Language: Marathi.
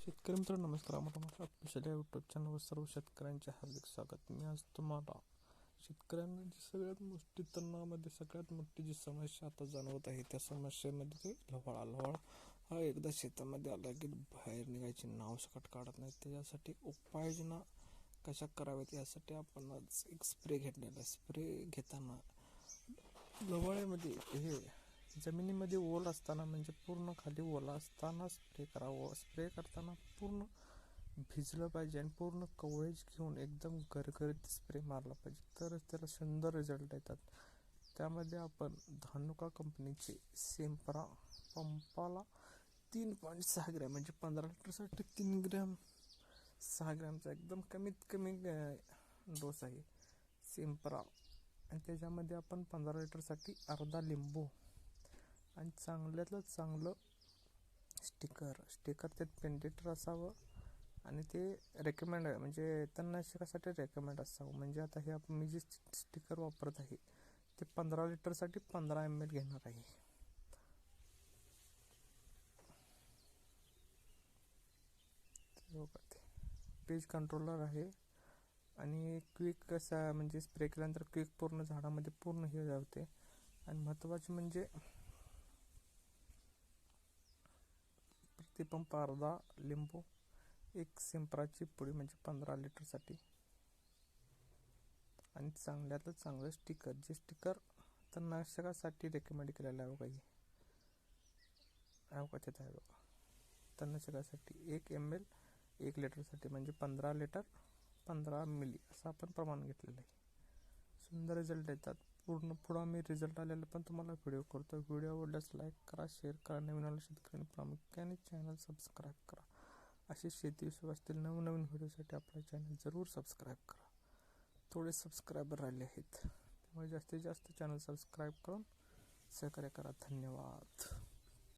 शेतकरी मित्रांनो नमस्कार. आम्हाला माझ्या ऑफिशियल यूट्यूब चॅनलवर सर्व शेतकऱ्यांचे हार्दिक स्वागत. मी आज तुम्हाला शेतकऱ्यांना जी सगळ्यात मोठी तणावामध्ये सगळ्यात मोठी जी समस्या आता जाणवत आहे त्या समस्येमध्ये ते लवाळा लवाळा हा एकदा शेतामध्ये आला की बाहेर निघायची नाव सकट काढत नाही. त्याच्यासाठी उपाययोजना कशा कराव्यात यासाठी आपण एक स्प्रे घेतलेला स्प्रे घेताना लवाळ्यामध्ये हे जमिनीमध्ये ओल असताना म्हणजे पूर्ण खाली ओला असताना स्प्रे करावं. स्प्रे करताना पूर्ण भिजलं पाहिजे आणि पूर्ण कवळेज घेऊन एकदम गरगरीत स्प्रे मारला पाहिजे. तरच त्याला सुंदर रिझल्ट येतात. त्यामध्ये आपण धानुका कंपनीचे सेम्परा पंपाला तीन पॉईंट सहा ग्रॅम म्हणजे पंधरा लिटरसाठी तीन ग्रॅम सहा ग्रॅमचा एकदम कमीत कमी डोस आहे. सेम्परा आणि त्याच्यामध्ये आपण पंधरा लिटरसाठी अर्धा लिंबू. आणि चांगल्यातलं चांगलं स्टिकर. स्टिकर त्यात पेंटेटर असावं आणि ते रेकमेंड म्हणजे तणनाशकासाठी रेकमेंड असावं. म्हणजे आता हे आपण मी जे स्टिकर वापरत आहे ते पंधरा लिटरसाठी पंधरा एम एल घेणार आहे. पेज कंट्रोलर आहे आणि क्विक कसा म्हणजे स्प्रे केल्यानंतर क्विक पूर्ण झाडामध्ये पूर्ण हे जावते आणि महत्त्वाचे म्हणजे प्रतिपंप अर्धा लिंबू एक सिंपराची पुडी म्हणजे पंधरा लिटरसाठी. आणि चांगल्यातलं चांगलं स्टिकर जे स्टिकर तणनाशकासाठी रेकमेंड केलेलं आहे बघा अवकाशात आहे बघा आहे बघा. तणनाशकासाठी एक एम एल एक लिटरसाठी म्हणजे पंधरा लिटर पंधरा मिली असं आपण प्रमाण घेतलेलं आहे. सुंदर रिझल्ट येतात पूर्ण पुढं मी रिझल्ट आलेला पण तुम्हाला व्हिडिओ करतो व्हिडिओ आवडल्यास लाईक करा शेअर करा. नवीन आलं शेतकऱ्यांनी प्रामुख्याने चॅनल सबस्क्राईब करा. असे शेतीविषय असतील नवनवीन व्हिडिओसाठी आपला चॅनल जरूर सबस्क्राईब करा. थोडे सबस्क्रायबर राहिले आहेत. त्यामुळे जास्तीत जास्त चॅनल सबस्क्राईब करून सहकार्य करा. धन्यवाद.